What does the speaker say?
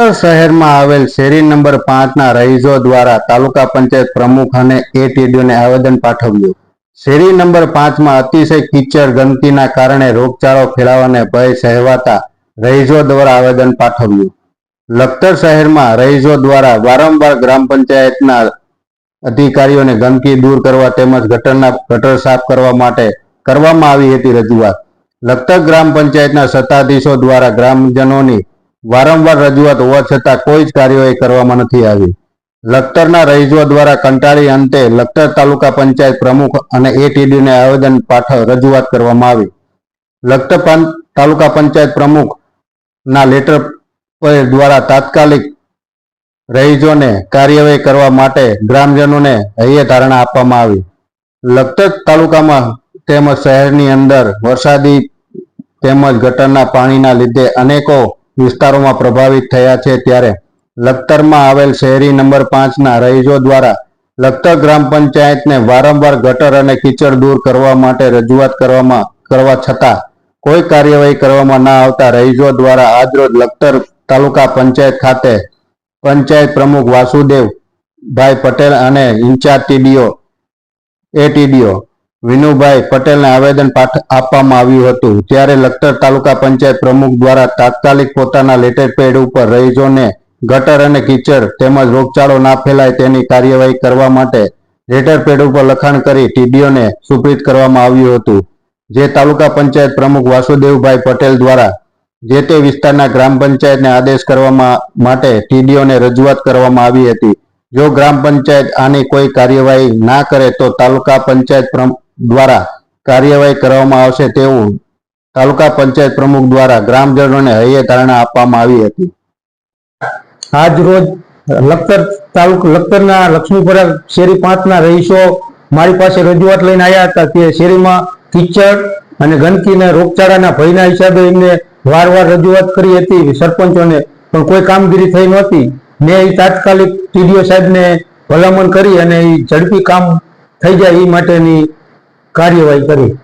શહેરમાં આવેલ શેરી નંબર પાંચના રહીશો દ્વારા તાલુકા પંચાયત પ્રમુખ અને એટીડીઓને આવેદન પાઠવ્યું. શેરી નંબર પાંચમાં અતિશય કીચડ ગંદકીના કારણે રોગચાળો ફેલાવાને ભય સહેવાતા રહીશો દ્વારા આવેદન પાઠવ્યું. લખતર શહેરમાં રહીશો દ્વારા વારંવાર ગ્રામ પંચાયતના અધિકારીઓને ગંદકી દૂર કરવા તેમજ ગટરના ગટર સાફ કરવા માટે કરવામાં આવી હતી રજૂઆત. લખતર ગ્રામ પંચાયતના સત્તાધીશો દ્વારા ગ્રામજનોની વારંવાર રજૂઆત હોવા છતાં કોઈ જ કાર્યવાહી કરવામાં નથી આવી. લખતરના રહીશો દ્વારા કંટાળી અંતે લખતર તાલુકા પંચાયત પ્રમુખ અને એટીડીને આવેદન પાઠ રજૂઆત કરવામાં આવી. લખતર તાલુકા પંચાયત પ્રમુખ ના લેટર દ્વારા તાત્કાલિક રહીશોને કાર્યવાહી કરવા માટે ગ્રામજનોને હૈયે ધારણા આપવામાં આવી. લખતર તાલુકામાં તેમજ શહેરની અંદર વરસાદી તેમજ ગટરના પાણીના લીધે અનેકો વિસ્તારોમાં પ્રભાવિત થયા છે ત્યારે લખતરમાં આવેલ શહેરી નંબર પાંચના રહીશો દ્વારા લખતર ગ્રામ પંચાયતને વારંવાર ગટર અને કીચડ દૂર કરવા માટે રજૂઆત કરવામાં, કરવા છતાં કોઈ કાર્યવાહી કરવામાં ના આવતા રહીશો દ્વારા આજરોજ લખતર તાલુકા પંચાયત ખાતે પંચાયત પ્રમુખ વાસુદેવ ભાઈ પટેલ અને ઇન્ચાર્જ ટીડીઓ એટીડીઓ વિનુભાઈ પટેલને આવેદન આપવામાં આવ્યું હતું. ત્યારે લખતર તાલુકા પંચાયત પ્રમુખ દ્વારા તાત્કાલિક પોતાના લેટર પેડ ઉપર રહીજોને ગટર અને કિચડ તેમજ રોગચાળો ના ફેલાય તેની કાર્યવાહી કરવા માટે લેટર ઉપર લખાણ કરી ટીડીઓને સુપ્રિત કરવામાં આવ્યું હતું. જે તાલુકા પંચાયત પ્રમુખ વાસુદેવભાઈ પટેલ દ્વારા જે તે વિસ્તારના ગ્રામ પંચાયતને આદેશ કરવામાં માટે ટીડીઓને રજૂઆત કરવામાં આવી હતી. જો ગ્રામ પંચાયત આની કોઈ કાર્યવાહી ના કરે તો તાલુકા પંચાયત દ્વારા કાર્યવાહી કરવામાં આવશે તેવું તાલુકા પંચાયત પ્રમુખ દ્વારા ગ્રામજનોને હૈયે ધારણા આપવામાં આવી હતી. આજ રોજ લખતર તાલુક લખતરના લક્ષ્મીપુરા શેરી પાંચના રહીશો મારી પાસે રજૂઆત લઈને આવ્યા હતા કે શેરીમાં કિચડ અને ગંદકીના રોગચાળાના ભયના હિસાબે એમને વારવાર રજૂઆત કરી હતી સરપંચોને, પણ કોઈ કામગીરી થઈ નહોતી. મેં એ તાત્કાલિક ટીડીઓ સાહેબને ભલામણ કરી અને એ ઝડપી કામ થઈ જાય એ માટેની કાર્યવાહી કરી.